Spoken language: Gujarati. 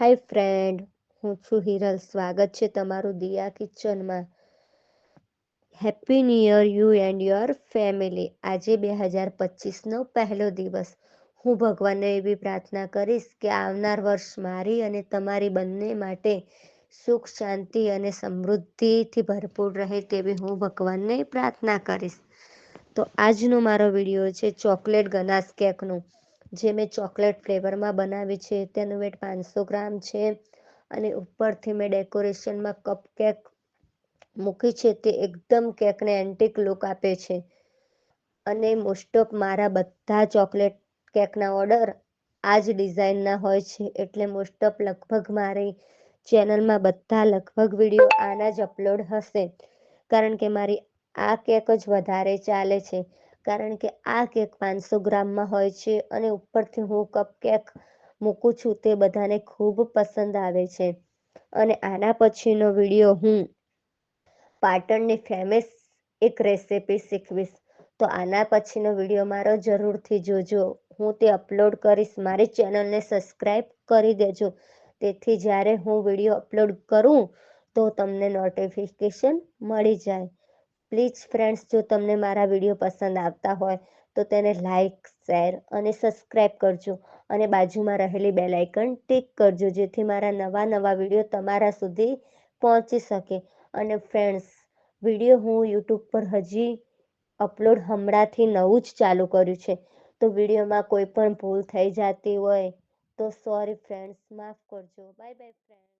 હાય ફ્રેન્ડ હું છું હિરલ. સ્વાગત છે તમારું દિયા કિચનમાં. Happy new year you and your family આજે બે હજાર પચીસનો પહેલો દિવસ. હું ભગવાનને એવી પ્રાર્થના કરીશ કે આવનાર વર્ષ મારી અને તમારી બંને માટે સુખ, શાંતિ અને સમૃદ્ધિથી ભરપૂર રહે તેવી હું ભગવાનને પ્રાર્થના કરીશ. તો આજનો મારો વીડિયો છે ચોકલેટ ગનાસ કેકનું. જે મેં ચોકલેટ ફ્લેવરમાં બનાવી છે, તેનું વેટ પાંચસો ગ્રામ છે અને ઉપરથી મેં ડેકોરેશનમાં કપ કેક મૂકી છે, તે એકદમ કેકને એન્ટિક લુક આપે છે. અને મોસ્ટ ઓફ મારા બધા ચોકલેટ કેકના ઓર્ડર આ જ ડિઝાઇનના હોય છે, એટલે મોસ્ટ ઓફ લગભગ મારી ચેનલમાં બધા લગભગ વીડિયો આના જ અપલોડ હશે. કારણ કે મારી આ કેક જ વધારે ચાલે છે. કારણ કે આ કેક પાંચસો ગ્રામમાં હોય છે અને ઉપરથી હું કપ કેક મૂકું છું તે બધાને ખૂબ પસંદ આવે છે. અને આના પછીનો વીડિયો હું પાટણની ફેમસ એક રેસિપી શીખવીશ. તો આના પછીનો વીડિયો મારો જરૂરથી જોજો. હું તે અપલોડ કરીશ. મારી ચેનલને સબસ્ક્રાઈબ કરી દેજો. તેથી જ્યારે હું વીડિયો અપલોડ કરું તો તમને નોટિફિકેશન મળી જાય. પ્લીઝ ફ્રેન્ડ્સ જો તમને મારા વીડિયો પસંદ આવતા હોય, તો તેને લાઈક શેર અને સબસ્ક્રાઈબ કરજો. અને બાજુમાં રહેલી બેલ આઇકન ટિક કરજો, જેથી મારા નવા નવા વીડિયો તમારા સુધી પહોંચી શકે. અને ફ્રેન્ડ્સ વીડિયો હું યુટ્યુબ પર હજી અપલોડ હમણાંથી નવું જ ચાલુ કર્યું છે. તો વિડીયોમાં કોઈ પણ ભૂલ થઈ જતી હોય, તો સોરી ફ્રેન્ડ્સ માફ કરજો. Bye bye friend